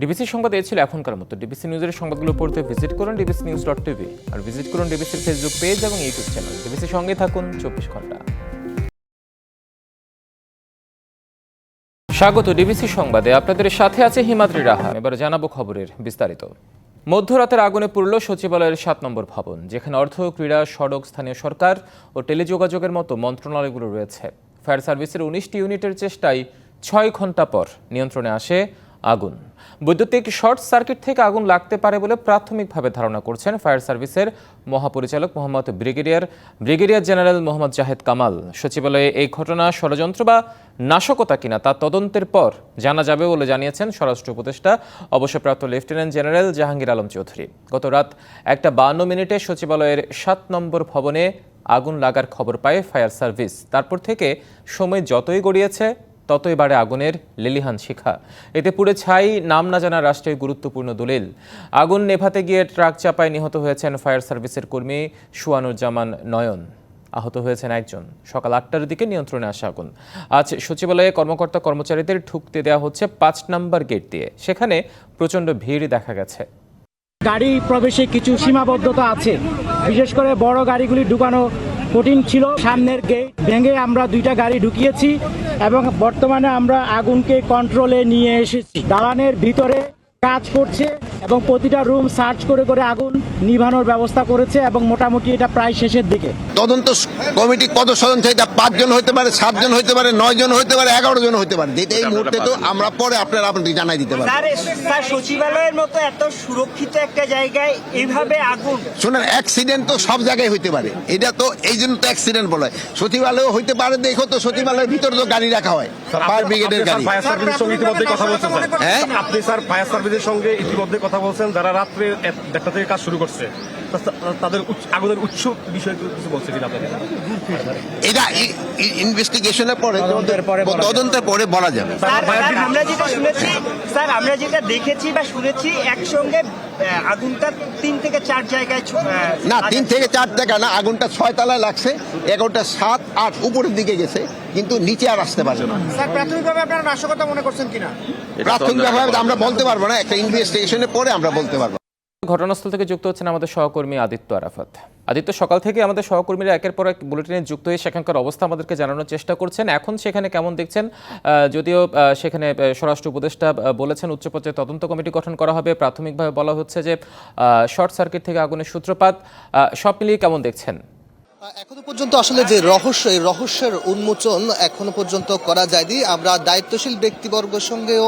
DBC সংবাদ এই ছিল এখনকার মতো। ডিবিসি নিউজের সংবাদগুলো পড়তে ভিজিট করুন ডিবিসি নিউজ ডট টিভি আর ভিজিট করুন ডিবিসির ফেসবুক পেজ এবং ইউটিউব চ্যানেল। ডিবিসির সঙ্গে থাকুন চব্বিশ ঘণ্টা। স্বাগত ডিবিসি সংবাদে। আপনাদের সাথে আছে হিমাদ্রি রাহা এবার জানাব খবরের বিস্তারিত। মধ্যরাতের আগুনে পুরল সচিবালয়ের সাত নম্বর ভবন, যেখানে অর্থ, ক্রীড়া, সড়ক, স্থানীয় সরকার ও টেলিযোগাযোগের মতো মন্ত্রণালয়গুলো রয়েছে। ফায়ার সার্ভিসের উনিশটি ইউনিটের চেষ্টায় ছয় ঘণ্টা পর নিয়ন্ত্রণে আসে আগুন। বৈদ্যুতিক শর্ট সার্কিট থেকে আগুন লাগতে পারে বলে প্রাথমিকভাবে ধারণা করছেন ফায়ার সার্ভিসের মহাপরিচালক Mohammad brigadier brigadier general Mohammad Zahed Kamal. সচিবালয়ে এই ঘটনা, ষড়যন্ত্র বা নাশকতা কিনা তা তদন্তের পর জানা যাবে বলে জানিয়েছেন স্বরাষ্ট্র উপদেষ্টা, অবসরপ্রাপ্ত লেফটেন্যান্ট জেনারেল জাহাঙ্গীর আলম চৌধুরী। গত রাত একটা বান্ন মিনিটে সচিবালয়ের সাত নম্বর ভবনে আগুন লাগার খবর পায় ফায়ার সার্ভিস। তারপর থেকে সময় যতই গড়িয়েছে ততই বাড়ে আগুনের লেলিহান শিখা। এতে পুড়ে ছাই, নাম না জানা রাষ্ট্রের গুরুত্বপূর্ণ দলিল। আগুন নেভাতে গিয়ে ট্রাক চাপায় নিহত হয়েছেন ফায়ার সার্ভিসের কর্মী সুয়ানুজ্জামান নয়ন। আহত হয়েছেন একজন। সকাল আটটার দিকে নিয়ন্ত্রণে আসা আগুন। আজ সচিবালয়ে কর্মকর্তা কর্মচারীদের ঢুকতে দেওয়া হচ্ছে পাঁচ নাম্বার গেট দিয়ে। সেখানে প্রচণ্ড ভিড় দেখা গেছে। গাড়ি প্রবেশে কিছু সীমাবদ্ধতা আছে। বিশেষ করে বড় গাড়িগুলি ঢুকানো কঠিন ছিল। সামনের গেট ভেঙে আমরা দুইটা গাড়ি ঢুকিয়েছি এবং বর্তমানে আমরা আগুনকে কন্ট্রোলে নিয়ে এসেছি। দালানের ভিতরে কাজ করছে এবং প্রতিটা রুম সার্চ করে করে আগুন নিভানোর ব্যবস্থা করেছে এবং মোটামুটি এটা প্রায় শেষের দিকে। তদন্ত কমিটি কত সদস্য এটা পাঁচজন হতে পারে সাতজন হতে পারে নয় জন হতে পারে এগারো জন হতে পারে। যেটা এই মুহূর্তে তো আমরা পরে আপনার আপনাদের জানাই দিতে পারব। স্যার স্যার সচিবালয়ের মতো এত সুরক্ষিত একটা জায়গায় এইভাবে আগুন। শোনেন অ্যাক্সিডেন্ট তো সব জায়গায় হইতে পারে। এটা তো এই জন্য তো অ্যাক্সিডেন্ট বলা। হয় সচিবালয় হইতে পারে দেখো তো সচিবালয়ের ভিতরে তো গাড়ি রাখা হয়। ফায়ার ব্রিগেডের গাড়ি। ফায়ার সার্ভিসের সঙ্গে কথা বলছেন হ্যাঁ? আপনি স্যার ফায়ার সার্ভিসের সঙ্গে ইতিমধ্যে কথা বলছেন যারা রাত্রে একটা থেকে কাজ শুরু করছে। তাদের আগুনের উৎস বিষয়ে কিছু বলছে কিনা আপনাদের? এটা ইনভেস্টিগেশনের পরে তদন্তের পরে বলা যাবে। আমরা যেটা শুনেছি স্যার আমরা যেটা দেখেছি বা শুনেছি একসঙ্গে আগুনটা তিন থেকে চার জায়গায় না তিন থেকে চার টাকা না আগুনটা ছয় তলায় লাগছে এগারোটা সাত আট উপরের দিকে গেছে কিন্তু নিচে আর আসতে পারবে না। স্যার প্রাথমিকভাবে আপনারা নাশকতা মনে করছেন কিনা? প্রাথমিকভাবে আমরা বলতে পারব না একটা ইনভেস্টিগেশনের পরে আমরা বলতে পারব। ঘটনাস্থল থেকে যুক্ত হচ্ছেন আমাদের সহকর্মী আদিত্য আরাফাত। আদিত্য, সকাল থেকে আমাদের সহকর্মীরা একের পর এক বুলেটিনে যুক্ত হয়ে সেখানকার অবস্থা আমাদেরকে জানানোর চেষ্টা করছেন। এখন সেখানে কেমন দেখছেন? যদিও সেখানে স্বরাষ্ট্র উপদেষ্টা বলেছেন উচ্চ পর্যায়ে তদন্ত কমিটি গঠন করা হবে। প্রাথমিকভাবে বলা হচ্ছে যে শর্ট সার্কিট থেকে আগুনের সূত্রপাত। সব মিলিয়ে কেমন দেখছেন? এখনও পর্যন্ত আসলে যে রহস্য, এই রহস্যের উন্মোচন এখনও পর্যন্ত করা যায়নি। আমরা দায়িত্বশীল ব্যক্তিবর্গের সঙ্গেও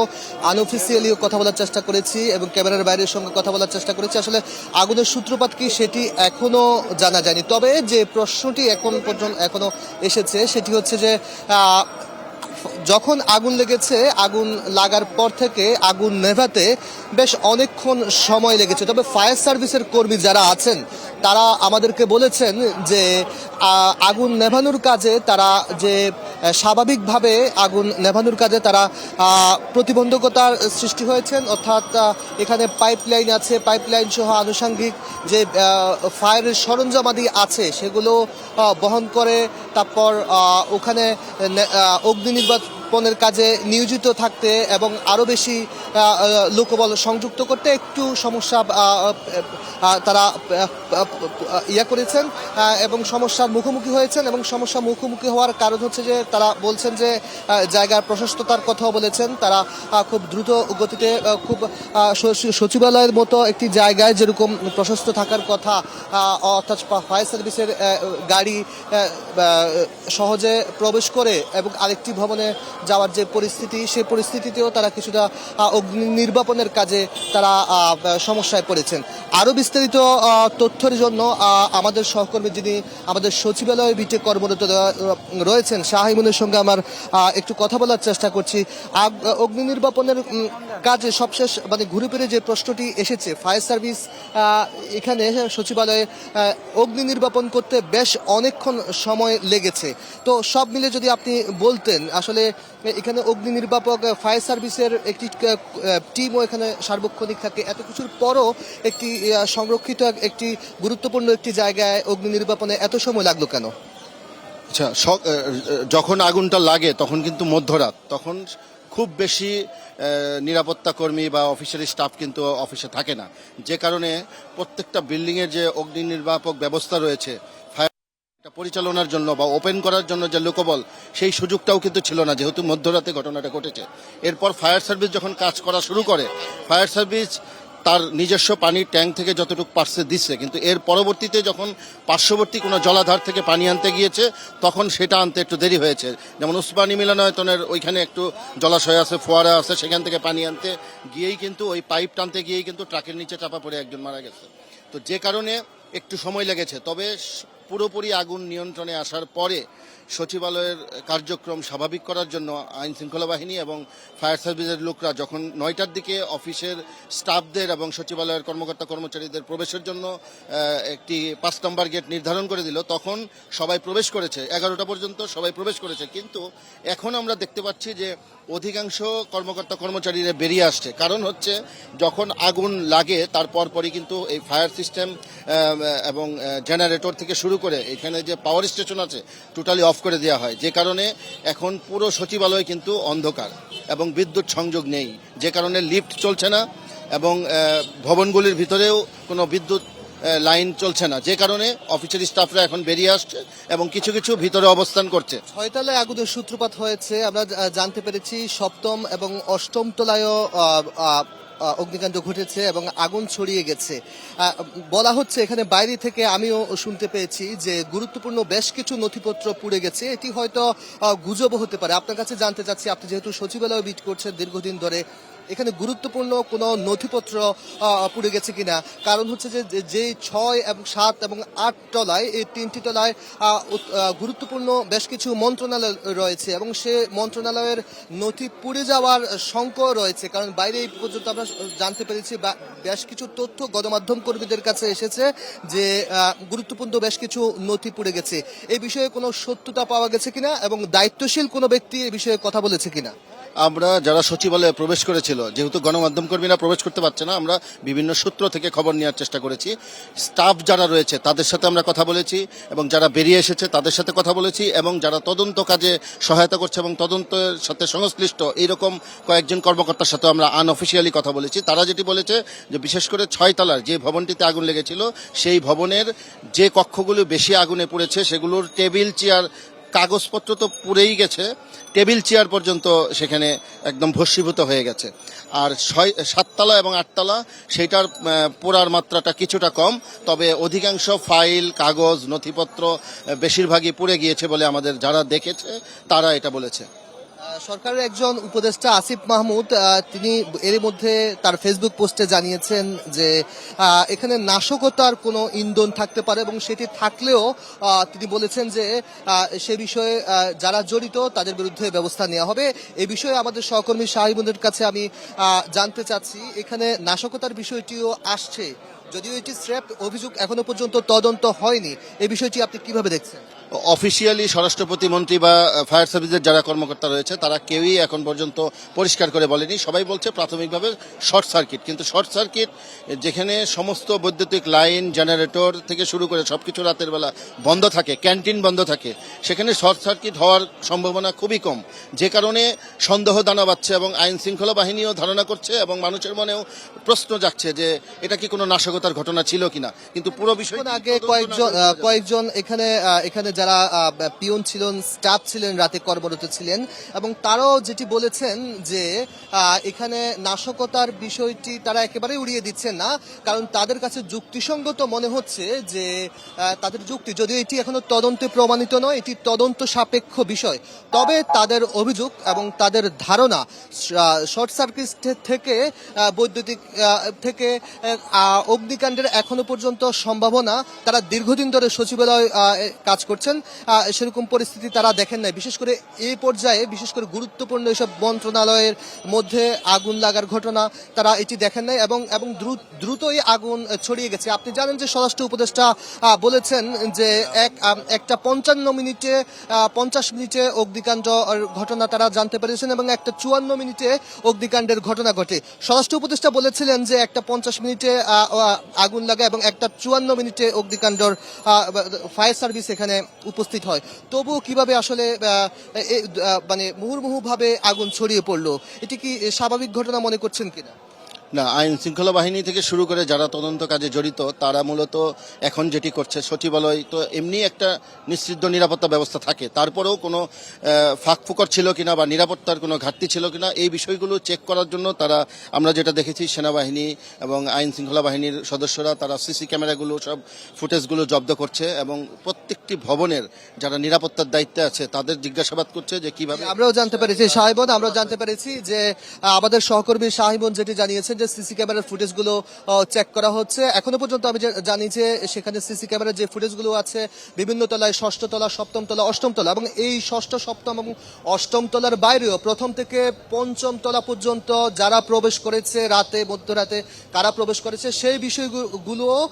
আনঅফিসিয়ালিও কথা বলার চেষ্টা করেছি এবং ক্যামেরার বাইরের সঙ্গে কথা বলার চেষ্টা করেছি। আসলে আগুনের সূত্রপাত কি সেটি এখনও জানা যায়নি। তবে যে প্রশ্নটি এখন পর্যন্ত, এখনও এসেছে, সেটি হচ্ছে যে যখন আগুন লেগেছে আগুন লাগার পর থেকে আগুন নেভাতে বেশ অনেকক্ষণ সময় লেগেছে। তবে ফায়ার সার্ভিসের কর্মী যারা আছেন তারা আমাদেরকে বলেছেন যে আগুন নেভানোর কাজে তারা যে স্বাভাবিকভাবে আগুন নেভানোর কাজে তারা প্রতিবন্ধকতার সৃষ্টি হয়েছেন। অর্থাৎ এখানে পাইপলাইন আছে পাইপলাইন সহ আনুষঙ্গিক যে ফায়ারের সরঞ্জামাদি আছে সেগুলো বহন করে। তারপর ওখানে অগ্নি আহ, নির্বাপনের কাজে নিয়োজিত থাকতে এবং আরও বেশি লোকবল সংযুক্ত করতে একটু সমস্যা তারা ইয়া করেছেন এবং সমস্যার মুখোমুখি হয়েছেন এবং সমস্যা মুখোমুখি হওয়ার কারণ হচ্ছে যে তারা বলছেন যে জায়গার প্রশস্ততার কথাও বলেছেন। তারা খুব দ্রুত গতিতে খুব সচিবালয়ের মতো একটি জায়গায় যেরকম প্রশস্ত থাকার কথা অর্থাৎ ফায়ার সার্ভিসের গাড়ি সহজে প্রবেশ করে এবং আরেকটি ভবনে যাওয়ার যে পরিস্থিতি সেই পরিস্থিতিতেও তারা কিছুটা অগ্নি নির্বাপনের কাজে তারা সমস্যায় পড়েছেন। আরও বিস্তারিত তথ্যের জন্য আমাদের সহকর্মী যিনি আমাদের সচিবালয় বিটে কর্মরত রয়েছেন শাহিমুনের সঙ্গে আমার একটু কথা বলার চেষ্টা করছি। অগ্নি নির্বাপনের কাজে সবশেষ মানে ঘুরে ফিরে যে প্রশ্নটি এসেছে, ফায়ার সার্ভিস এখানে সচিবালয়ে অগ্নি নির্বাপন করতে বেশ অনেকক্ষণ সময় লেগেছে। তো সব মিলে যদি আপনি বলতেন, আসলে এখানে অগ্নি নির্বাপক ফায়ার সার্ভিসের একটি টিমও এখানে সার্বক্ষণিক থাকে। এত কিছুর পরও একটি সংরক্ষিত একটি গুরুত্বপূর্ণ একটি জায়গায় অগ্নি নির্বাপনে এত সময় লাগল কেন? আচ্ছা যখন আগুনটা লাগে, তখন কিন্তু মধ্যরাত। তখন খুব বেশি নিরাপত্তা কর্মী বা অফিসের স্টাফ কিন্তু অফিসে থাকে না। যে কারণে প্রত্যেকটা বিল্ডিংয়ের যে অগ্নি নির্বাপক ব্যবস্থা রয়েছে পরিচালনার জন্য বা ওপেন করার জন্য যে লোকবল, সেই সুযোগটাও কিন্তু ছিল না, যেহেতু মধ্যরাতে ঘটনাটা ঘটেছে। এরপর ফায়ার সার্ভিস যখন কাজ করা শুরু করে ফায়ার সার্ভিস তার নিজস্ব পানির ট্যাঙ্ক থেকে যতটুকু পারছে দিচ্ছে। কিন্তু এর পরবর্তীতে যখন পার্শ্ববর্তী কোনো জলাধার থেকে পানি আনতে গিয়েছে, তখন সেটা আনতে একটু দেরি হয়েছে। যেমন উসমানী মিলনায়তনের ওইখানে একটু জলাশয় আছে, ফোয়ারা আছে, সেখান থেকে পানি আনতে গিয়েই কিন্তু ওই পাইপ টানতে গিয়েই কিন্তু ট্রাকের নিচে চাপা পড়ে একজন মারা গেছে। তো যে কারণে একটু সময় লেগেছে। তবে পুরোপুরি আগুন নিয়ন্ত্রণে আসার পরে সচিবালয়ের কার্যক্রম স্বাভাবিক করার জন্য আইন শৃঙ্খলা বাহিনী এবং ফায়ার সার্ভিসের লোকরা যখন নয়টার দিকে অফিসের স্টাফদের এবং সচিবালয়ের কর্মকর্তা কর্মচারীদের প্রবেশের জন্য একটি পাঁচ নম্বর গেট নির্ধারণ করে দিল, তখন সবাই প্রবেশ করেছে। এগারোটা পর্যন্ত সবাই প্রবেশ করেছে। কিন্তু এখন আমরা দেখতে পাচ্ছি যে অধিকাংশ কর্মকর্তা কর্মচারীরা বেরিয়ে আসছে। কারণ হচ্ছে যখন আগুন লাগে তার পরপরই কিন্তু এই ফায়ার সিস্টেম এবং জেনারেটর থেকে শুরু করে এখানে যে পাওয়ার স্টেশন আছে, টোটালি অফ করে দেওয়া হয়। যে কারণে এখন পুরো সচিবালয় কিন্তু অন্ধকার এবং বিদ্যুৎ সংযোগ নেই। যে কারণে লিফট চলছে না এবং ভবনগুলির ভিতরেও কোনো বিদ্যুৎ লাইন চলছে না। যে কারণে অফিসের স্টাফরা এখন বেরিয়ে আসছে এবং কিছু কিছু ভিতরে অবস্থান করছে। ছয়তলায় আগুনের সূত্রপাত হয়েছে। আমরা জানতে পেরেছি সপ্তম এবং অষ্টম তলায়ও অগ্নিকাণ্ড ঘটেছে এবং আগুন ছড়িয়ে গেছে। বলা হচ্ছে এখানে বাইরে থেকে আমিও শুনতে পেয়েছি যে গুরুত্বপূর্ণ বেশ কিছু নথিপত্র পুড়ে গেছে। এটি হয়তো গুজব হতে পারে। আপনার কাছে জানতে চাচ্ছি, আপনি যেহেতু সচিবালয় বিট করছেন দীর্ঘদিন ধরে এখানে গুরুত্বপূর্ণ কোনো নথিপত্র পুড়ে গেছে কিনা? কারণ হচ্ছে যে, যে- ছয় এবং সাত এবং আট তলায়, এই তিনটি তলায় গুরুত্বপূর্ণ বেশ কিছু মন্ত্রণালয় রয়েছে এবং সে মন্ত্রণালয়ের নথি পুড়ে যাওয়ার শঙ্কর রয়েছে। কারণ বাইরে এই পর্যন্ত আমরা জানতে পেরেছি বেশ কিছু তথ্য গণমাধ্যম কর্মীদের কাছে এসেছে যে গুরুত্বপূর্ণ বেশ কিছু নথি পুড়ে গেছে। এই বিষয়ে কোনো সত্যতা পাওয়া গেছে কিনা এবং দায়িত্বশীল কোনো ব্যক্তি এই বিষয়ে কথা বলেছে কিনা? আমরা যারা সচিবালয়ে প্রবেশ করেছিল, যেহেতু গণমাধ্যম কর্মীরা প্রবেশ করতে পারছে না, আমরা বিভিন্ন সূত্র থেকে খবর নেওয়ার চেষ্টা করেছি। স্টাফ যারা রয়েছে, তাদের সাথে আমরা কথা বলেছি এবং যারা বেরিয়ে এসেছে, তাদের সাথে কথা বলেছি এবং যারা তদন্ত কাজে সহায়তা করছে এবং তদন্তের সাথে সংশ্লিষ্ট এইরকম কয়েকজন কর্মকর্তার সাথে আমরা আনঅফিসিয়ালি কথা বলেছি। তারা যেটি বলেছে যে, বিশেষ করে ছয়তলার যে ভবনটিতে আগুন লেগেছিল, সেই ভবনের যে কক্ষগুলো বেশি আগুনে পড়েছে, সেগুলোর টেবিল, চেয়ার কাগজপত্র তো পুড়েই গেছে, টেবিল চেয়ার পর্যন্ত সেখানে একদম ভস্মীভূত হয়ে গেছে। আর ছয়, সাততলা এবং আটতলা, সেইটার পোড়ার মাত্রাটা কিছুটা কম, তবে অধিকাংশ ফাইল, কাগজ, নথিপত্র বেশিরভাগই পুড়ে গিয়েছে বলে আমাদের যারা দেখেছে, তারা এটা বলেছে। সরকারের একজন উপদেষ্টা আসিফ মাহমুদ তিনি এর মধ্যে তার ফেসবুক পোস্টে জানিয়েছেন যে এখানে নাশকতার কোনো ইন্ধন থাকতে পারে এবং সেটি থাকলেও তিনি বলেছেন যে সে বিষয়ে যারা জড়িত তাদের বিরুদ্ধে ব্যবস্থা নেওয়া হবে। এ বিষয়ে আমাদের সহকর্মী শাহিবুদের কাছে আমি জানতে চাচ্ছি, এখানে নাশকতার বিষয়টিও আসছে, যদিও এটি স্রেফ অভিযোগ এখনও পর্যন্ত তদন্ত হয়নি। এ বিষয়টি আপনি কীভাবে দেখছেন? অফিসিয়ালি স্বরাষ্ট্র প্রতিমন্ত্রী বা ফায়ার সার্ভিসের যারা কর্মকর্তা রয়েছে তারা কেউই এখন পর্যন্ত পরিষ্কার করে বলেনি। সবাই বলছে প্রাথমিকভাবে শর্ট সার্কিট কিন্তু শর্ট সার্কিট যেখানে সমস্ত বৈদ্যুতিক লাইন জেনারেটর থেকে শুরু করে সব কিছু রাতের বেলা বন্ধ থাকে ক্যান্টিন বন্ধ থাকে সেখানে শর্ট সার্কিট হওয়ার সম্ভাবনা খুবই কম। যে কারণে সন্দেহ দানা বাচ্ছে এবং আইন শৃঙ্খলা বাহিনীও ধারণা করছে এবং মানুষের মনেও প্রশ্ন যাচ্ছে যে এটা কি কোনো নাশকতার ঘটনা ছিল কিনা? কিন্তু পুরো বিষয় আগে কয়েকজন কয়েকজন এখানে এখানে যারা পিয়ন ছিলেন স্টাফ ছিলেন, রাতে কর্মরত ছিলেন, এবং তারাও যেটি বলেছেন যে এখানে নাশকতার বিষয়টি তারা একেবারে উড়িয়ে দিচ্ছেন না, কারণ তাদের কাছে যুক্তিসঙ্গত মনে হচ্ছে যে তাদের যুক্তি, যদিও এটি এখনও তদন্তে প্রমাণিত নয়, এটি তদন্ত সাপেক্ষ বিষয়। তবে তাদের অভিযোগ এবং তাদের ধারণা শর্ট সার্কিট থেকে বৈদ্যুতিক থেকে অগ্নিকাণ্ডের এখনও পর্যন্ত সম্ভাবনা, তারা দীর্ঘদিন ধরে সচিবালয় কাজ কাজ করছেন সেরকম পরিস্থিতি তারা দেখেন নাই। বিশেষ করে এই পর্যায়ে বিশেষ করে গুরুত্বপূর্ণ এসব মন্ত্রণালয়ের মধ্যে আগুন লাগার ঘটনা তারা এটি দেখেন নাই এবং এবং দ্রুত- দ্রুতই আগুন ছড়িয়ে গেছে। আপনি জানেন যে স্বরাষ্ট্র উপদেষ্টা বলেছেন যে এক একটা পঞ্চান্ন মিনিটে পঞ্চাশ মিনিটে অগ্নিকাণ্ড ঘটনা তারা জানতে পেরেছেন এবং একটা চুয়ান্ন মিনিটে অগ্নিকাণ্ডের ঘটনা ঘটে। স্বরাষ্ট্র উপদেষ্টা বলেছিলেন যে একটা পঞ্চাশ মিনিটে আগুন লাগা এবং একটা চুয়ান্ন মিনিটে অগ্নিকাণ্ডর ফায়ার সার্ভিস এখানে উপস্থিত হয়। তবুও কীভাবে আসলে মানে মুহুর্মুহুভাবে আগুন ছড়িয়ে পড়ল, এটি কি স্বাভাবিক ঘটনা মনে করছেন কিনা? না, আইন শৃঙ্খলা বাহিনী থেকে শুরু করে যারা তদন্ত কাজে জড়িত, তারা মূলত এখন যেটি করছে, সচিবালয়, তো এমনি একটা নিশ্চিদ্ধ নিরাপত্তা ব্যবস্থা থাকে। তারপরেও কোনো ফাঁক ফুকর ছিল কিনা বা নিরাপত্তার কোনো ঘাটতি ছিল কিনা, এই বিষয়গুলো চেক করার জন্য তারা, আমরা যেটা দেখেছি, সেনাবাহিনী এবং আইন শৃঙ্খলা বাহিনীর সদস্যরা, তারা সিসি ক্যামেরাগুলো, সব ফুটেজগুলো জব্দ করছে এবং প্রত্যেকটি ভবনের যারা নিরাপত্তার দায়িত্বে আছে, তাদের জিজ্ঞাসাবাদ করছে যে কীভাবে আমরাও জানতে পেরেছি সাহেবন আমরা জানতে পেরেছি যে, আমাদের সহকর্মী সাহেবন যেটি জানিয়েছেন যে সিসি ক্যামেরার ফুটেজগুলো চেক করা হচ্ছে। এখনও পর্যন্ত আমি জানি যে সেখানে সিসি ক্যামেরার যে ফুটেজগুলো আছে, বিভিন্ন তলায় ষষ্ঠ তলা, সপ্তম তলা, অষ্টম তলা এবং এই ষষ্ঠ, সপ্তম এবং অষ্টম তলার বাইরেও প্রথম থেকে পঞ্চম তলা পর্যন্ত যারা প্রবেশ করেছে রাতে, মধ্যরাতে, কারা প্রবেশ করেছে সেই বিষয়গুলো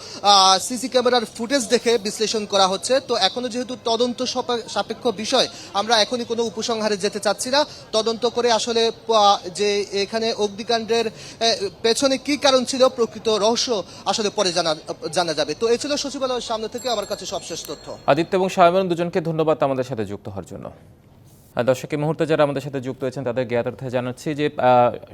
সিসি ক্যামেরার ফুটেজ দেখে বিশ্লেষণ করা হচ্ছে। তো এখনও যেহেতু তদন্ত সপা- সাপেক্ষ বিষয়, আমরা এখনই কোনো উপসংহারে যেতে চাচ্ছি না। তদন্ত করে আসলে যে এখানে অগ্নিকাণ্ডের পেছনে কি কারণ ছিল? প্রকৃত রহস্য আসলে পরে জানা জানা যাবে। তো এ ছিল সচিবালয়ের সামনে থেকে আমার কাছে সবশেষ তথ্য। আদিত্য এবং সায়মন দুজনকে ধন্যবাদ আমাদের সাথে যুক্ত হওয়ার জন্য। দর্শক, এই মুহূর্তে যারা আমাদের সাথে যুক্ত হয়েছেন তাদের জ্ঞাতার্থে জানাচ্ছি যে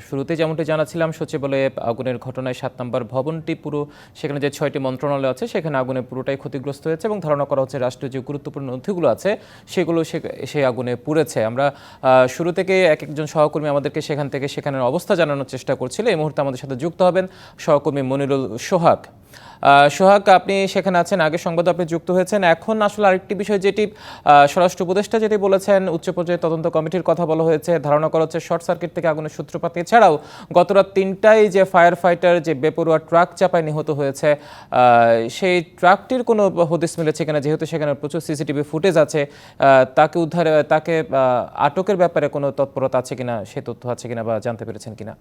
শুরুতে যেমনটি জানাচ্ছিলাম, সচিবালয়ে আগুনের ঘটনায় সাত নম্বর ভবনটি পুরো, সেখানে যে ছয়টি মন্ত্রণালয় আছে, সেখানে আগুনে পুরোটাই ক্ষতিগ্রস্ত হয়েছে এবং ধারণা করা হচ্ছে রাষ্ট্রীয় যে গুরুত্বপূর্ণ নথিগুলো আছে, সেগুলো সেই আগুনে পুড়েছে। আমরা শুরু থেকে এক একজন সহকর্মী আমাদেরকে সেখান থেকে সেখানের অবস্থা জানানোর চেষ্টা করছিল। এই মুহূর্তে আমাদের সাথে যুক্ত হবেন সহকর্মী মনিরুল সোহাগ। সোহাগ, আপনি সেখানে আছেন, আগে সংবাদ আপনি যুক্ত হয়েছেন। এখন আসলে আরেকটি বিষয় যেটি স্বরাষ্ট্র উপদেষ্টা যেটি বলেছেন, উচ্চ পর্যায়ে তদন্ত কমিটির কথা বলা হয়েছে, ধারণা করা হচ্ছে শর্ট সার্কিট থেকে আগুনের সূত্রপাত। এছাড়াও গত রাত তিনটায় যে ফায়ার ফাইটার যে বেপরোয়া ট্রাক চাপায় নিহত হয়েছে সেই ট্রাকটির কোনো হদিস মিলেছে কিনা? যেহেতু সেখানে প্রচুর সিসিটিভি ফুটেজ আছে তাকে উদ্ধারে, তাকে আটকের ব্যাপারে কোনো তৎপরতা আছে কিনা? সে তথ্য আছে কিনা বা জানতে পেরেছেন কিনা?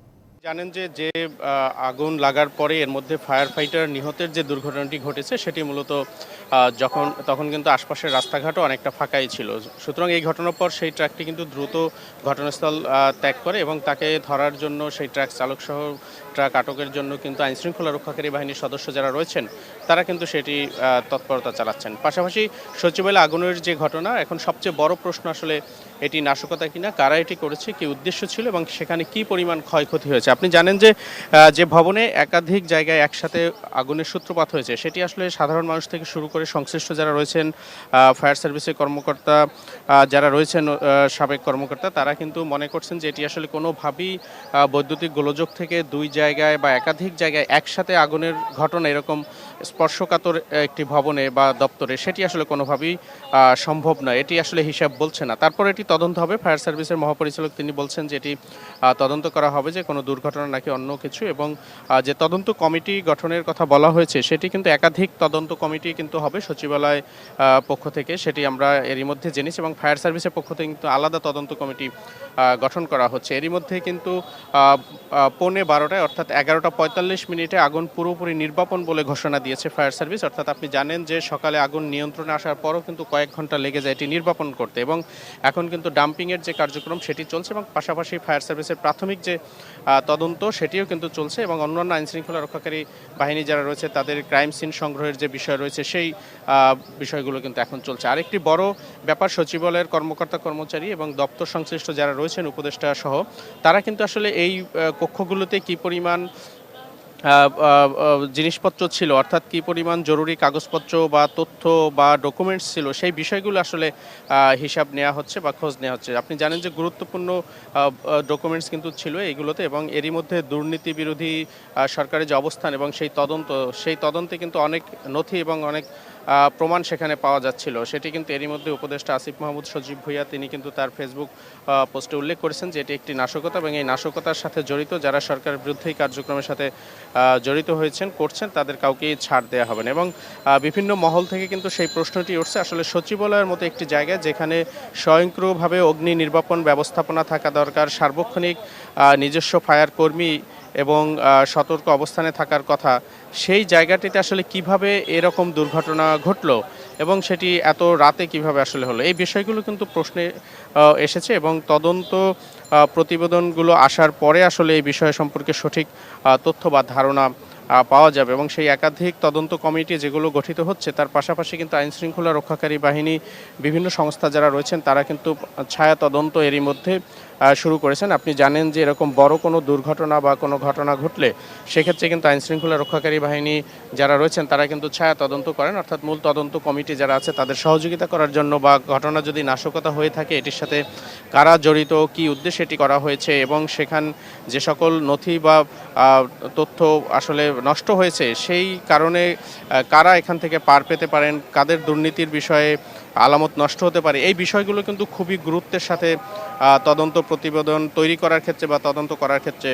জানেন যে যে আগুন লাগার পরে এর মধ্যে ফায়ার ফাইটার নিহতের যে দুর্ঘটনাটি ঘটেছে, সেটি মূলত যখন, তখন কিন্তু আশপাশের রাস্তাঘাটও অনেকটা ফাঁকাই ছিল। সুতরাং এই ঘটনার পর সেই ট্রাকটি কিন্তু দ্রুত ঘটনাস্থল ত্যাগ করে এবং তাকে ধরার জন্য সেই ট্রাক চালক সহ ট্রাক আটকের জন্য কিন্তু আইনশৃঙ্খলা রক্ষাকারী বাহিনীর সদস্য যারা রয়েছেন, তারা কিন্তু সেটি তৎপরতা চালাচ্ছেন। পাশাপাশি সচিবালয় আগুনের যে ঘটনা, এখন সবচেয়ে বড় প্রশ্ন আসলে এটি নাশকতা কিনা, কারা এটি করেছে, কি উদ্দেশ্য ছিল এবং সেখানে কি পরিমাণ ক্ষয়ক্ষতি হয়েছে? আপনি জানেন যে যে ভবনে একাধিক জায়গায় একসাথে আগুনের সূত্রপাত হয়েছে, সেটি আসলে সাধারণ মানুষ থেকে শুরু করে সংশ্লিষ্ট যারা রয়েছেন ফায়ার সার্ভিসের কর্মকর্তা যারা রয়েছেন সাবেক কর্মকর্তা, তারা কিন্তু মনে করছেন যে এটি আসলে কোনোভাবেই বৈদ্যুতিক গোলযোগ থেকে দুই জায়গায় বা একাধিক জায়গায় একসাথে আগুনের ঘটনা এরকম স্পর্শকাতর একটি ভবনে বা দপ্তরে, সেটি আসলে কোনোভাবেই সম্ভব নয়। এটি আসলে হিসাব বলছে না। তারপর এটি তদন্ত হবে। ফায়ার সার্ভিসের মহাপরিচালক তিনি বলছেন যে এটি তদন্ত করা হবে যে কোনো দুর্ঘটনা নাকি অন্য কিছু এবং যে তদন্ত কমিটি গঠনের কথা বলা হয়েছে সেটি কিন্তু একাধিক তদন্ত কমিটি কিন্তু হবে সচিবালয় পক্ষ থেকে। সেটি আমরা এরই মধ্যে জেনেছি এবং ফায়ার সার্ভিসের পক্ষ থেকে কিন্তু আলাদা তদন্ত কমিটি গঠন করা হচ্ছে। এরই মধ্যে কিন্তু পৌনে বারোটায় অর্থাৎ এগারোটা পঁয়তাল্লিশ মিনিটে আগুন পুরোপুরি নির্বাপন বলে ঘোষণা দিয়েছে ফায়ার সার্ভিস। অর্থাৎ আপনি জানেন যে সকালে আগুন নিয়ন্ত্রণে আসার পরও কিন্তু কয়েক ঘণ্টা লেগে যায় এটি নির্বাপন করতে এবং এখন কিন্তু ডাম্পিংয়ের যে কার্যক্রম সেটি চলছে এবং পাশাপাশি ফায়ার সার্ভিসের প্রাথমিক যে তদন্ত সেটিও কিন্তু চলছে এবং অন্যান্য আইনশৃঙ্খলা রক্ষাকারী বাহিনী যারা রয়েছে তাদের ক্রাইম সিন সংগ্রহের যে বিষয় রয়েছে সেই বিষয়গুলো কিন্তু এখন চলছে। আরেকটি বড় ব্যাপার, সচিবালয়ের কর্মকর্তা কর্মচারী এবং দপ্তর সংশ্লিষ্ট যারা রয়েছেন উপদেষ্টা সহ, তারা কিন্তু আসলে এই কক্ষগুলোতে কি পরিমাণ জিনিসপত্র ছিল, অর্থাৎ কি পরিমাণ জরুরি কাগজপত্র বা তথ্য বা ডকুমেন্টস ছিল, সেই বিষয়গুলো আসলে হিসাব নেওয়া হচ্ছে বা খোঁজ নেওয়া হচ্ছে। আপনি জানেন যে গুরুত্বপূর্ণ ডকুমেন্টস কিন্তু ছিল এইগুলোতে এবং এরই মধ্যে দুর্নীতি বিরোধী সরকারের যে অবস্থান এবং সেই তদন্ত, সেই তদন্তে কিন্তু অনেক নথি এবং অনেক প্রমাণ সেখানে পাওয়া যাচ্ছিল। সেটি কিন্তু এরই মধ্যে উপদেষ্টা আসিফ মাহমুদ সজীব ভুইয়া, তিনি কিন্তু তার ফেসবুক পোস্টে উল্লেখ করেছেন যে এটি একটি নাশকতা এবং এই নাশকতার সাথে জড়িত যারা সরকারের বিরুদ্ধে কার্যক্রমের সাথে জড়িত হয়েছেন, করছেন, তাদের কাউকেই ছাড় দেওয়া হবে না। এবং বিভিন্ন মহল থেকে কিন্তু সেই প্রশ্নটি উঠছে। আসলে সচিবালয়ের মতো একটি জায়গায় যেখানে স্বয়ংক্রিয়ভাবে অগ্নি নির্বাপন ব্যবস্থাপনা থাকা দরকার, সার্বক্ষণিক নিজস্ব ফায়ার কর্মী এবং সতর্ক অবস্থানে থাকার কথা, সেই জায়গাটিতে আসলে কীভাবে এরকম দুর্ঘটনা ঘটলো এবং সেটি এত রাতে কীভাবে আসলে হলো, এই বিষয়গুলো কিন্তু প্রশ্নে এসেছে এবং তদন্ত প্রতিবেদনগুলো আসার পরে আসলে এই বিষয় সম্পর্কে সঠিক তথ্য বা ধারণা পাওয়া যাবে এবং সেই একাধিক তদন্ত কমিটি যেগুলো গঠিত হচ্ছে, তার পাশাপাশি কিন্তু আইন শৃঙ্খলা রক্ষাকারী বাহিনী, বিভিন্ন সংস্থা যারা রয়েছেন, তারা কিন্তু ছায়া তদন্ত এরই মধ্যে শুরু করেছেন। আপনি জানেন যে এরকম বড় কোনো দুর্ঘটনা বা কোনো ঘটনা ঘটলে সেক্ষেত্রে কিন্তু আইন শৃঙ্খলা রক্ষাকারী বাহিনী যারা রয়েছেন, তারা কিন্তু ছায়া তদন্ত করেন। অর্থাৎ মূল তদন্ত কমিটি যারা আছে, তাদের সহযোগিতা করার জন্য বা ঘটনা যদি নাশকতা হয়ে থাকে, এটির সাথে কারা জড়িত, কি উদ্দেশ্যে এটি করা হয়েছে এবং সেখান যে সকল নথি বা তথ্য আসলে নষ্ট হয়েছে, সেই কারণে কারা এখান থেকে পার পেতে পারেন, কাদের দুর্নীতির বিষয়ে আলামত নষ্ট হতে পারে, এই বিষয়গুলো কিন্তু খুবই গুরুত্বের সাথে তদন্ত প্রতিবেদন তৈরি করার ক্ষেত্রে বা তদন্ত করার ক্ষেত্রে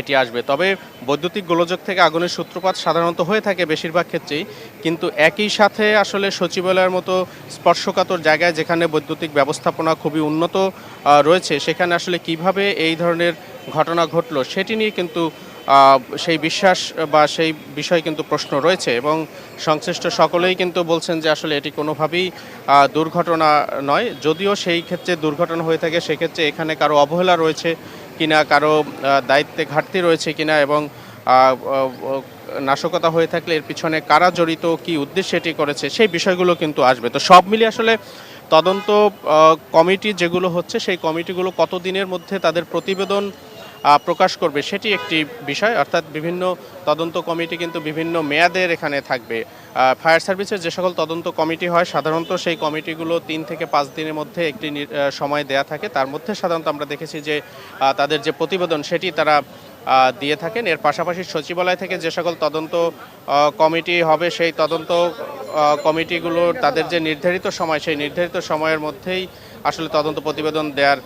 এটি আসবে। তবে বৈদ্যুতিক গোলযোগ থেকে আগুনের সূত্রপাত সাধারণত হয়ে থাকে বেশিরভাগ ক্ষেত্রেই, কিন্তু একই সাথে আসলে সচিবালয়ের মতো স্পর্শকাতর জায়গায় যেখানে বৈদ্যুতিক ব্যবস্থাপনা খুবই উন্নত রয়েছে, সেখানে আসলে কীভাবে এই ধরনের ঘটনা ঘটলো, সেটি নিয়ে কিন্তু সেই বিশ্বাস বা সেই বিষয়ে কিন্তু প্রশ্ন রয়েছে এবং সংশ্লিষ্ট সকলেই কিন্তু বলছেন যে আসলে এটি কোনোভাবেই দুর্ঘটনা নয়। যদিও সেই ক্ষেত্রে দুর্ঘটনা হয়ে থাকে, সেক্ষেত্রে এখানে কারও অবহেলা রয়েছে কিনা, কারও দায়িত্বে ঘাটতি রয়েছে কিনা এবং নাশকতা হয়ে থাকলে এর পিছনে কারা জড়িত, কি উদ্দেশ্যে এটি করেছে, সেই বিষয়গুলো কিন্তু আসবে। তো সব মিলিয়ে আসলে তদন্ত কমিটি যেগুলো হচ্ছে, সেই কমিটিগুলো কতদিনের মধ্যে তাদের প্রতিবেদন প্রকাশ করবে সেটি একটি বিষয়। অর্থাৎ বিভিন্ন তদন্ত কমিটি কিন্তু বিভিন্ন মেয়াদের এখানে থাকবে। ফায়ার সার্ভিসের যে সকল তদন্ত কমিটি হয় সাধারণত সেই কমিটিগুলো তিন থেকে পাঁচ দিনের মধ্যে একটি সময় দেয়া থাকে। তার মধ্যে সাধারণত আমরা দেখেছি যে তাদের যে প্রতিবেদন সেটি তারা দিয়ে থাকেন। এর পাশাপাশি সচিবালয় থেকে যে সকল তদন্ত কমিটি হবে সেই তদন্ত আহ, কমিটিগুলো তাদের যে নির্ধারিত সময় সেই নির্ধারিত সময়ের মধ্যেই আসলে তদন্ত প্রতিবেদন দেওয়ার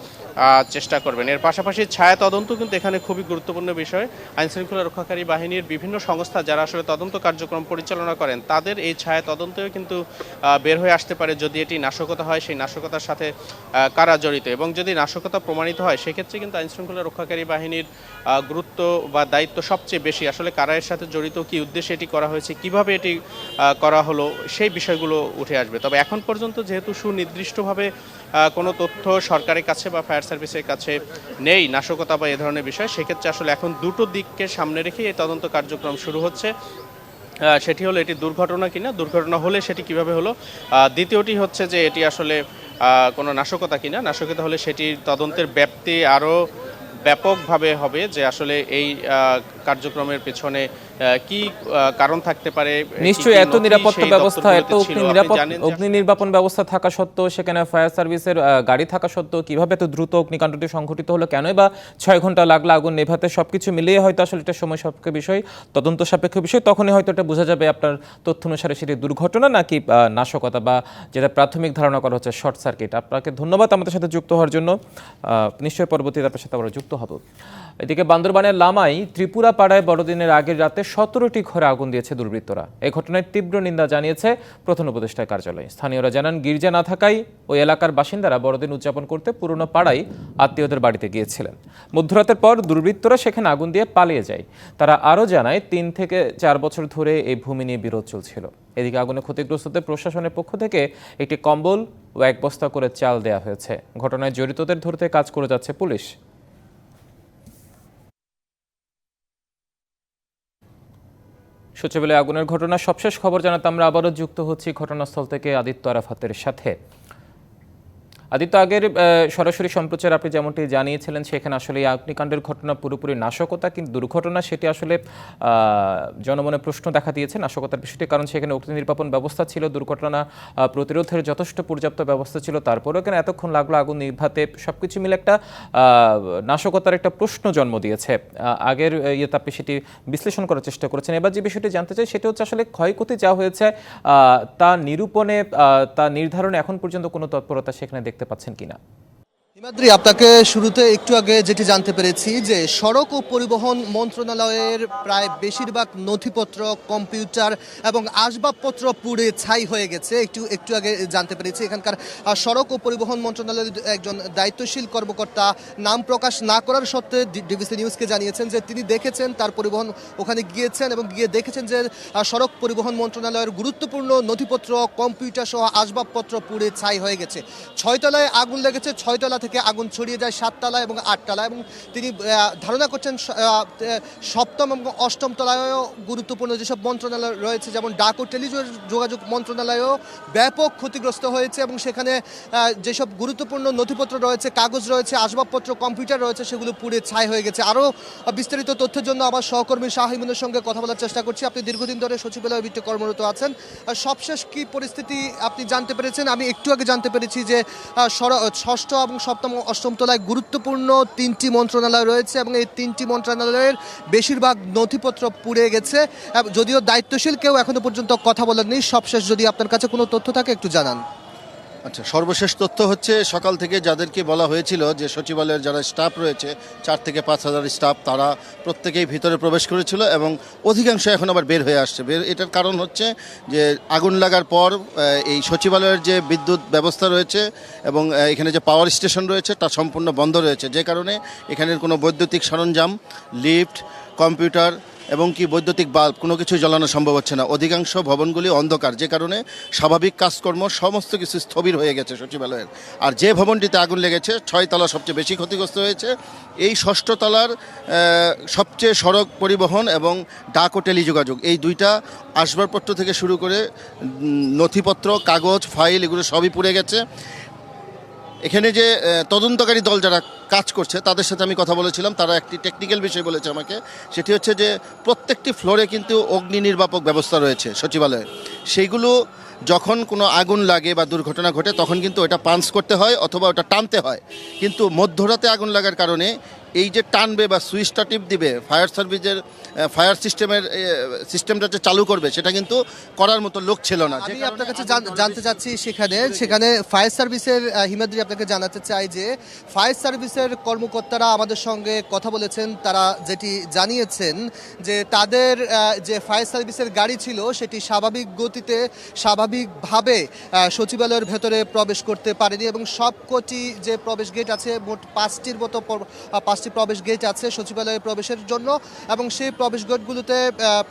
চেষ্টা করবেন। এর পাশাপাশি ছায়া তদন্ত কিন্তু এখানে খুবই গুরুত্বপূর্ণ বিষয়। আইন শৃঙ্খলা রক্ষাকারী বাহিনীর বিভিন্ন সংস্থা যারা আসলে তদন্ত কার্যক্রম পরিচালনা করেন, তাদের এই ছায়া তদন্তেও কিন্তু বের হয়ে আসতে পারে যদি এটি নাশকতা হয়, সেই নাশকতার সাথে কারা জড়িত। এবং যদি নাশকতা প্রমাণিত হয়, সেক্ষেত্রে কিন্তু আইন শৃঙ্খলা রক্ষাকারী বাহিনীর গুরুত্ব বা দায়িত্ব সবচেয়ে বেশি। আসলে কারা এর সাথে জড়িত, কি উদ্দেশ্যে এটি করা হয়েছে, কীভাবে এটি করা হলো, সেই বিষয়গুলো উঠে আসবে। তবে এখন পর্যন্ত যেহেতু সুনির্দিষ্টভাবে কোনো তথ্য সরকারের কাছে বা ফায়ার সার্ভিসের কাছে নেই, নাশকতা বা এ ধরনের বিষয়। সেক্ষেত্রে আসলে এখন দুটো দিককে সামনে রেখে এই তদন্ত কার্যক্রম শুরু হচ্ছে। সেটি হলো এটি দুর্ঘটনা কিনা, দুর্ঘটনা হলে সেটি কীভাবে হলো? দ্বিতীয়টি হচ্ছে যে এটি আসলে কোনো নাশকতা কিনা, নাশকতা হলে সেটির তদন্তের ব্যাপ্তি আরও ব্যাপকভাবে হবে যে আসলে এই কার্যক্রমের পেছনে কি কারণ থাকতে পারে? নিশ্চয়ই এত নিরাপত্তা ব্যবস্থা এত অগ্নি নিরাপদ অগ্নি নির্বাপন ব্যবস্থা থাকা সত্ত্বেও সেখানে ফায়ার সার্ভিসের গাড়ি থাকা সত্ত্বেও কীভাবে এত দ্রুত অগ্নিকাণ্ডটি সংঘটিত হলো কেনই বা ছয় ঘণ্টা লাগল আগুন নেভাতে সবকিছু মিলিয়ে হয়তো আসলে এটা সময় সাপেক্ষ বিষয় তদন্ত সাপেক্ষ বিষয় তখনই হয়তো এটা বোঝা যাবে আপনার তথ্য অনুসারে সেটি দুর্ঘটনা নাকি নাশকতা বা যেটা প্রাথমিক ধারণা করা হচ্ছে শর্ট সার্কিট আপনাকে ধন্যবাদ আমাদের সাথে যুক্ত হওয়ার জন্য। আহ, নিশ্চয়ই পরবর্তীতে আপনার সাথে আমরা যুক্ত হব। এদিকে বান্দরবানের লামাই ত্রিপুরা পাড়ায় বড়দিনের আগের রাতে সতেরোটি ঘরে আগুন দিয়েছে দুর্বৃত্তরা। এ ঘটনায় তীব্র নিন্দা জানিয়েছে প্রধান উপদেষ্টার কার্যালয়। স্থানীয়রা জানান, গির্জা না থাকায় ওই এলাকার বাসিন্দারা বড়দিন উদযাপন করতে পুরনো পাড়ায় আত্মীয়দের বাড়িতে গিয়েছিলেন। মধ্যরাতের পর দুর্বৃত্তরা সেখানে আগুন দিয়ে পালিয়ে যায়। তারা আরও জানায়, তিন থেকে চার বছর ধরে এই ভূমি নিয়ে বিরোধ চলছিল। এদিকে আগুনে ক্ষতিগ্রস্তদের প্রশাসনের পক্ষ থেকে একটি কম্বল ও এক বস্তা করে চাল দেওয়া হয়েছে। ঘটনায় জড়িতদের ধরতে কাজ করে যাচ্ছে পুলিশ। সচিবালয়ে আগুনের ঘটনা সবশেষ খবর জানাতে আমরা আবারও যুক্ত হচ্ছি ঘটনাস্থল থেকে আদিত্য আরাফাতের সাথে। আদিত্য, আগের সরাসরি সম্প্রচার আপনি যেমনটি জানিয়েছিলেন, সেখানে আসলে এই অগ্নিকাণ্ডের ঘটনা পুরোপুরি নাশকতা, কিন্তু দুর্ঘটনা সেটি আসলে জনমনে প্রশ্ন দেখা দিয়েছে নাশকতার বিষয়টি, কারণ সেখানে অগ্নি নির্বাপন ব্যবস্থা ছিল, দুর্ঘটনা প্রতিরোধের যথেষ্ট পর্যাপ্ত ব্যবস্থা ছিল, তারপরেও কেন এতক্ষণ লাগল আগুন নিভাতে, সবকিছু মিলে একটা নাশকতার একটা প্রশ্ন জন্ম দিয়েছে। আগের ইয়েতে আপনি সেটি বিশ্লেষণ করার চেষ্টা করেছেন। এবার যে বিষয়টি জানতে চাই, সেটি হচ্ছে আসলে ক্ষয়ক্ষতি যা হয়েছে তা নিরূপণে তা নির্ধারণে এখন পর্যন্ত কোনো তৎপরতা সেখানে দেখতে পাচ্ছেন কিনা। হিমাদ্রি আপনাকে শুরুতে একটু আগে যেটি জানতে পেরেছি যে সড়ক ও পরিবহন মন্ত্রণালয়ের প্রায় বেশিরভাগ নথিপত্র, কম্পিউটার এবং আসবাবপত্র পুড়ে ছাই হয়ে গেছে। একটু একটু আগে জানতে পেরেছি, এখানকার সড়ক ও পরিবহন মন্ত্রণালয়ের একজন দায়িত্বশীল কর্মকর্তা নাম প্রকাশ না করার সত্ত্বে ডিবিসি নিউজকে জানিয়েছেন যে তিনি দেখেছেন তার পরিবহন ওখানে গিয়েছেন এবং গিয়ে দেখেছেন যে সড়ক পরিবহন মন্ত্রণালয়ের গুরুত্বপূর্ণ নথিপত্র, কম্পিউটার সহ আসবাবপত্র পুড়ে ছাই হয়ে গেছে। ছয়তলায় আগুন লেগেছে, ছয়তলা থেকে থেকে আগুন ছড়িয়ে যায় সাততলা এবং আটতলা এবং তিনি ধারণা করছেন সপ্তম এবং অষ্টম তলায়ও গুরুত্বপূর্ণ যেসব মন্ত্রণালয় রয়েছে, যেমন ডাক ও টেলিযোগাযোগ মন্ত্রণালয়ও ব্যাপক ক্ষতিগ্রস্ত হয়েছে এবং সেখানে যেসব গুরুত্বপূর্ণ নথিপত্র রয়েছে, কাগজ রয়েছে, আসবাবপত্র, কম্পিউটার রয়েছে, সেগুলো পুড়ে ছাই হয়ে গেছে। আরও বিস্তারিত তথ্যের জন্য আমার সহকর্মী শাহিমুনের সঙ্গে কথা বলার চেষ্টা করছি। আপনি দীর্ঘদিন ধরে সচিবালয় ভিত্তি কর্মরত আছেন। সবশেষ কি পরিস্থিতি আপনি জানতে পেরেছেন? আমি একটু আগে জানতে পেরেছি যে ষষ্ঠ এবং সপ্তম ও অষ্টম তলায় গুরুত্বপূর্ণ তিনটি মন্ত্রণালয় রয়েছে এবং এই তিনটি মন্ত্রণালয়ের বেশিরভাগ নথিপত্র পুড়ে গেছে। যদিও দায়িত্বশীল কেউ এখনও পর্যন্ত কথা বলেননি। সবশেষ যদি আপনার কাছে কোনো তথ্য থাকে, একটু জানান। আচ্ছা সর্বশেষ তথ্য হচ্ছে, সকাল থেকে যাদেরকে বলা হয়েছিল যে সচিবালয়ের যারা স্টাফ রয়েছে, চার থেকে পাঁচ হাজার স্টাফ, তারা প্রত্যেকেই ভিতরে প্রবেশ করেছিল এবং অধিকাংশ এখন আবার বের হয়ে আসছে। বের এটার কারণ হচ্ছে যে আগুন লাগার পর এই সচিবালয়ের যে বিদ্যুৎ ব্যবস্থা রয়েছে এবং এখানে যে পাওয়ার স্টেশন রয়েছে, তা সম্পূর্ণ বন্ধ রয়েছে। যে কারণে এখানের কোনো বৈদ্যুতিক সরঞ্জাম, লিফট, কম্পিউটার এবং কি বৈদ্যুতিক বাল্ব, কোনো কিছু জ্বালানো সম্ভব হচ্ছে না। অধিকাংশ ভবনগুলি অন্ধকার, যে কারণে স্বাভাবিক কাজকর্ম সমস্ত কিছু স্থবির হয়ে গেছে সচিবালয়ের। আর যে ভবনটিতে আগুন লেগেছে, ছয়তলা সবচেয়ে বেশি ক্ষতিগ্রস্ত হয়েছে। এই ষষ্ঠ তলার সবচেয়ে সড়ক পরিবহন এবং ডাক ও টেলিযোগাযোগ, এই দুইটা আসবাবপত্র থেকে শুরু করে নথিপত্র, কাগজ, ফাইল, এগুলো সবই পুড়ে গেছে। এখানে যে তদন্তকারী দল যারা কাজ করছে, তাদের সাথে আমি কথা বলেছিলাম, তারা একটি টেকনিক্যাল বিষয় বলেছে আমাকে। সেটি হচ্ছে যে, প্রত্যেকটি ফ্লোরে কিন্তু অগ্নি নির্বাপক ব্যবস্থা রয়েছে সচিবালয়ে। সেইগুলো যখন কোনো আগুন লাগে বা দুর্ঘটনা ঘটে, তখন কিন্তু ওটা পাঞ্চ করতে হয় অথবা ওটা টানতে হয়। কিন্তু মধ্যরাতে আগুন লাগার কারণে এই যে টানবে বা সুইচটা টিপ দিবে ফায়ার সার্ভিসের ফায়ার সিস্টেমের সিস্টেমটা যে চালু করবে সেটা কিন্তু করার মতো লোক ছিল না। আমি আপনার কাছে জান- জানতে চাচ্ছি সেখানে সেখানে ফায়ার সার্ভিসের হিমাদ্রি আপনাকে জানাতে চাই যে ফায়ার সার্ভিসের কর্মকর্তারা আমাদের সঙ্গে কথা বলেছেন তারা যেটি জানিয়েছেন যে তাদের যে ফায়ার সার্ভিসের গাড়ি ছিল সেটি স্বাভাবিক গতিতে স্বাভাবিকভাবে সচিবালয়ের ভেতরে প্রবেশ করতে পারেনি এবং সবকটি যে প্রবেশ গেট আছে মোট পাঁচটির মতো আহ, পাঁচটি প্রবেশ গেট আছে সচিবালয়ে প্রবেশের জন্য এবং সেই প্রবেশ গেটগুলোতে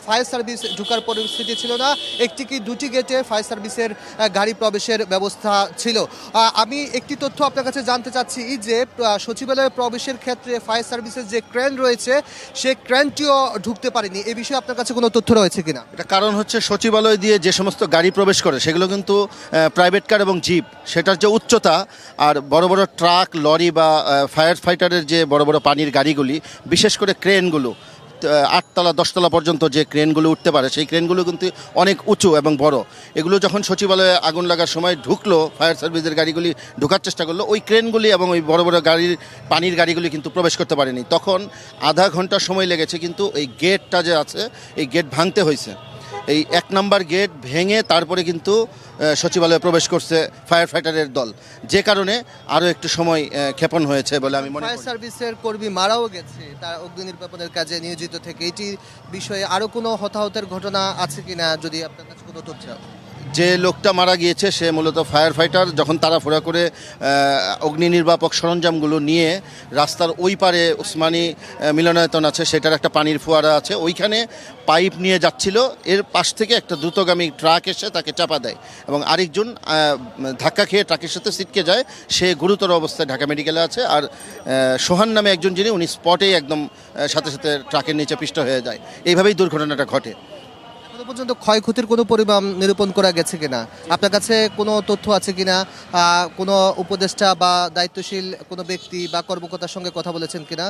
ফায়ার সার্ভিস ঢুকার পরিস্থিতি ছিল না। একটি কি দুটি গেটে ফায়ার সার্ভিসের গাড়ি প্রবেশের ব্যবস্থা ছিল। আমি একটি তথ্য আপনার কাছে জানতে চাচ্ছি যে সচিবালয়ে প্রবেশের ক্ষেত্রে ফায়ার সার্ভিসের যে ক্রেন রয়েছে, সেই ক্রেনটিও ঢুকতে পারেনি। এ বিষয়ে আপনার কাছে কোনো তথ্য রয়েছে কিনা? এটা কারণ হচ্ছে সচিবালয় দিয়ে যে সমস্ত গাড়ি প্রবেশ করে, সেগুলো কিন্তু প্রাইভেট কার এবং জিপ সেটার যে উচ্চতা, আর বড় বড় ট্রাক লরি বা ফায়ার ফাইটারের যে বড় বড় পানির গাড়িগুলি, বিশেষ করে ক্রেনগুলো আটতলা, দশতলা পর্যন্ত যে ক্রেনগুলো উঠতে পারে, সেই ক্রেনগুলো কিন্তু অনেক উঁচু এবং বড়। এগুলো যখন সচিবালয়ে আগুন লাগার সময় ঢুকলো, ফায়ার সার্ভিসের গাড়িগুলি ঢোকার চেষ্টা করল, ওই ক্রেনগুলি এবং ওই বড় বড় গাড়ির, পানির গাড়িগুলি কিন্তু প্রবেশ করতে পারেনি। তখন আধা ঘণ্টা সময় লেগেছে কিন্তু এই গেটটা যে আছে, এই গেট ভাঙতে হয়েছে এই এক নাম্বার গেট ভেঙে তারপরে কিন্তু সচিবালয়ে প্রবেশ করছে ফায়ার ফাইটারের দল। যে কারণে আরও একটু সময় ক্ষেপণ হয়েছে বলে আমি মনে ফায়ার সার্ভিসের কর্মী মারাও গেছে। তার অগ্নি নির্বাপনের কাজে নিয়োজিত থেকে। এটি বিষয়ে আরও কোনো হতাহতের ঘটনা আছে কিনা যদি আপনার কাছে কোনো তথ্য যে লোকটা মারা গিয়েছে সে মূলত ফায়ার ফাইটার যখন তাড়াফোড়া করে অগ্নি নির্বাপক সরঞ্জামগুলো নিয়ে রাস্তার ওই পারে উসমানী মিলনায়তন আছে, সেটার একটা পানির ফোয়ারা আছে, ওইখানে পাইপ নিয়ে যাচ্ছিল। এর পাশ থেকে একটা দ্রুতগামী ট্রাক এসে তাকে চাপা দেয় এবং আরেকজন ধাক্কা খেয়ে ট্রাকের সাথে সিটকে যায়। সে গুরুতর অবস্থায় ঢাকা মেডিকেলে আছে আর সোহান নামে একজন যিনি, উনি স্পটেই একদম সাথে সাথে ট্রাকের নিচে পিষ্ট হয়ে যায়। এইভাবেই দুর্ঘটনাটা ঘটে। এখনও পর্যন্ত ক্ষয়ক্ষতির কোনো পরিমাণ নিরূপণ করা গেছে কিনা? আপনার কাছে কোনো তথ্য আছে কিনা? কোনো উপদেষ্টা বা দায়িত্বশীল কোনো ব্যক্তি বা কর্মকর্তার সঙ্গে কথা বলেছেন কিনা?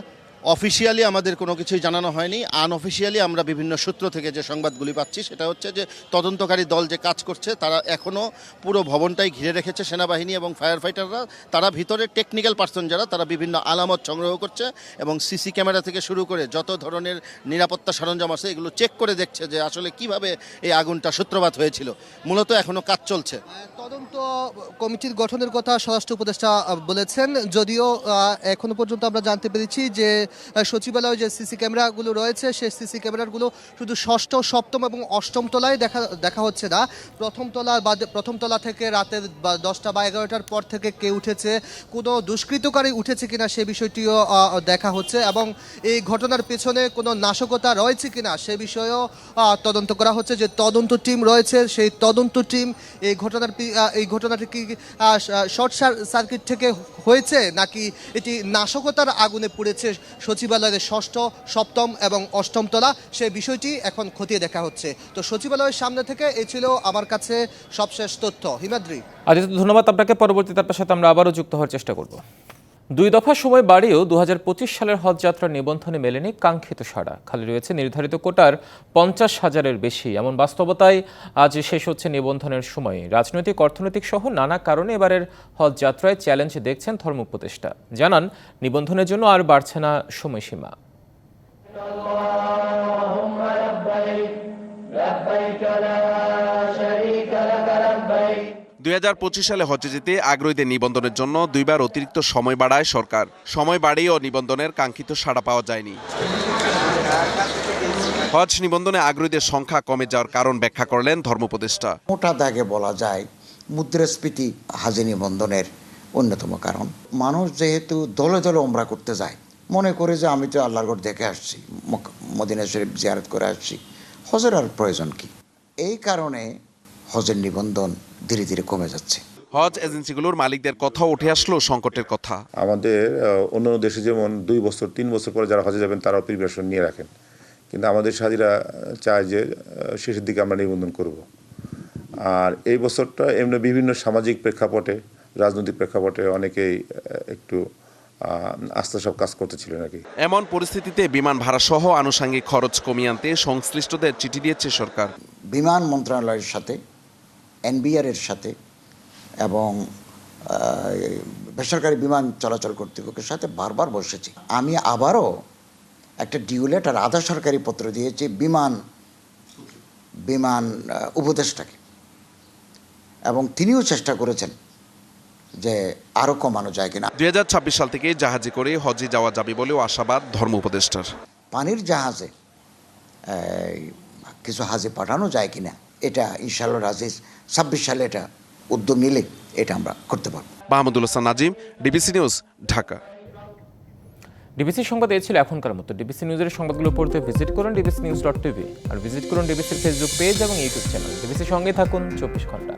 অফিসিয়ালি আমাদের কোনো কিছুই জানানো হয়নি। আনঅফিসিয়ালি আমরা বিভিন্ন সূত্র থেকে যে সংবাদগুলি পাচ্ছি, সেটা হচ্ছে যে তদন্তকারী দল যে কাজ করছে, তারা এখনও পুরো ভবনটাই ঘিরে রেখেছে সেনাবাহিনী এবং ফায়ার ফাইটাররা তারা ভিতরে টেকনিক্যাল পার্সন যারা, তারা বিভিন্ন আলামত সংগ্রহ করছে এবং সিসি ক্যামেরা থেকে শুরু করে যত ধরনের নিরাপত্তা সরঞ্জাম আছে, এগুলো চেক করে দেখছে যে আসলে কীভাবে এই আগুনটা সূত্রপাত হয়েছিল। মূলত এখনও কাজ চলছে। তদন্ত কমিটির গঠনের কথা স্বরাষ্ট্র উপদেষ্টা বলেছেন। যদিও এখনও পর্যন্ত আমরা জানতে পেরেছি যে সচিবালয়ে যে সিসি ক্যামেরাগুলো রয়েছে, সেই সিসি ক্যামেরাগুলো শুধু ষষ্ঠ, সপ্তম এবং অষ্টম তলায় দেখা দেখা হচ্ছে না। প্রথম তলা বা প্রথম তলা থেকে রাতের দশটা বা এগারোটার পর থেকে কে উঠেছে, কোনো দুষ্কৃতকারী উঠেছে কিনা সে বিষয়টিও দেখা হচ্ছে এবং এই ঘটনার পেছনে কোনো নাশকতা রয়েছে কিনা সে বিষয়েও তদন্ত করা হচ্ছে। যে তদন্ত টিম রয়েছে, সেই তদন্ত টিম এই ঘটনার এই ঘটনাটি কি শর্ট সার্কিট থেকে হয়েছে নাকি এটি নাশকতার আগুনে পুড়েছে সচিবালয়ের ষষ্ঠ, সপ্তম এবং অষ্টম তলা, সেই বিষয়টি এখন খতিয়ে দেখা হচ্ছে। তো সচিবালয়ের সামনে থেকে এ ছিল আমার কাছে সবশেষ তথ্য। হিমাদ্রি। আদিত্য, ধন্যবাদ আপনাকে। পরবর্তীতে আপনার সাথে আমরা আবারও যুক্ত হওয়ার চেষ্টা করব। দুই দফা সময় বাড়িয়েও দু হাজার পঁচিশ সালের হজ যাত্রা নিবন্ধনে মেলেনি কাঙ্ক্ষিত সাড়া। খালি রয়েছে নির্ধারিত কোটার পঞ্চাশ হাজারের বেশি। এমন বাস্তবতায় আজ শেষ হচ্ছে নিবন্ধনের সময়। রাজনৈতিক, অর্থনৈতিক সহ নানা কারণে এবারের হজ যাত্রায় চ্যালেঞ্জ দেখছেন ধর্ম উপদেষ্টা। জানান, নিবন্ধনের জন্য আর বাড়ছে না সময়সীমা। পঁচিশ সালে হজে যেতে আগ্রহীদের নিবন্ধনের জন্য দুইবার অতিরিক্ত সময় বাড়ায় সরকার। সময় বাড়িয়েও নিবন্ধনের কাঙ্ক্ষিত সাড়া পাওয়া যায়নি। হজ নিবন্ধনে আগ্রহীদের সংখ্যা কমে যাওয়ার কারণ ব্যাখ্যা করলেন ধর্মোপদেষ্টা মোটা দাগে বলা যায়, মুদ্রাস্ফীতি হাজি নিবন্ধনের অন্যতম কারণ। মানুষ যেহেতু দলে দলে ওমরা করতে যায়, মনে করে যে আমি তো আল্লাহর দেখে আসছি মদিনা শরীফ জিয়ারত করে আসছি, হজের আর প্রয়োজন কি? এই কারণে হজের নিবন্ধন ধীরে ধীরে কমে যাচ্ছে। হজ এজেন্সিগুলোর মালিকদের কথাও উঠে আসলো সংকটের কথা। আমাদের অন্য দেশে যেমন দুই বছর তিন বছর পরে যারা হজে যাবেন তারাও প্রিপারেশন নিয়ে রাখেন। কিন্তু আমাদের সাথীরা চায় যে শেষের দিকে আমরা নিবন্ধন করব। আর এই বছরটা এমনি বিভিন্ন সামাজিক প্রেক্ষাপটে রাজনৈতিক প্রেক্ষাপটে অনেকেই একটু আস্থা সব কাজ করতেছিলেন আর কি। এমন পরিস্থিতিতে বিমান ভাড়া সহ আনুষঙ্গিক খরচ কমিয়ে আনতে সংশ্লিষ্টদের চিঠি দিয়েছে সরকার। বিমান মন্ত্রণালয়ের সাথে এনবিআর এর সাথে এবং বেসরকারি বিমান চলাচল কর্তৃপক্ষের সাথে বারবার বসেছি। আমি আবারও একটা ডিউলেট আর আধা সরকারি পত্র দিয়েছি বিমান বিমান উপদেষ্টাকে। এবং তিনিও চেষ্টা করেছেন যে আরও কমানো যায় কিনা। দুই হাজার ছাব্বিশ সাল থেকে জাহাজে করে হজে যাওয়া যাবে বলেও আশাবাদ ধর্ম উপদেষ্টার। পানির জাহাজে কিছু হাজে পাঠানো যায় কিনা এটা ইনশাল্লাহ রাজিজ ছাব্বিশ সালে এটা উদ্যোগ নিলে এটা আমরা করতে পারব। Mahmudul Hasan Nazim DBC news Dhaka. DBC সংবাদ এ ছিল এখনকার মতো। ডিবিসি নিউজের সংবাদগুলো পড়তে ভিজিট করুন ডিবিসি নিউজ ডট টিভি। আর ভিজিট করুন ডিবিসির ফেসবুক পেজ এবং ইউটিউব চ্যানেল। ডিবিসির সঙ্গে থাকুন চব্বিশ ঘণ্টা।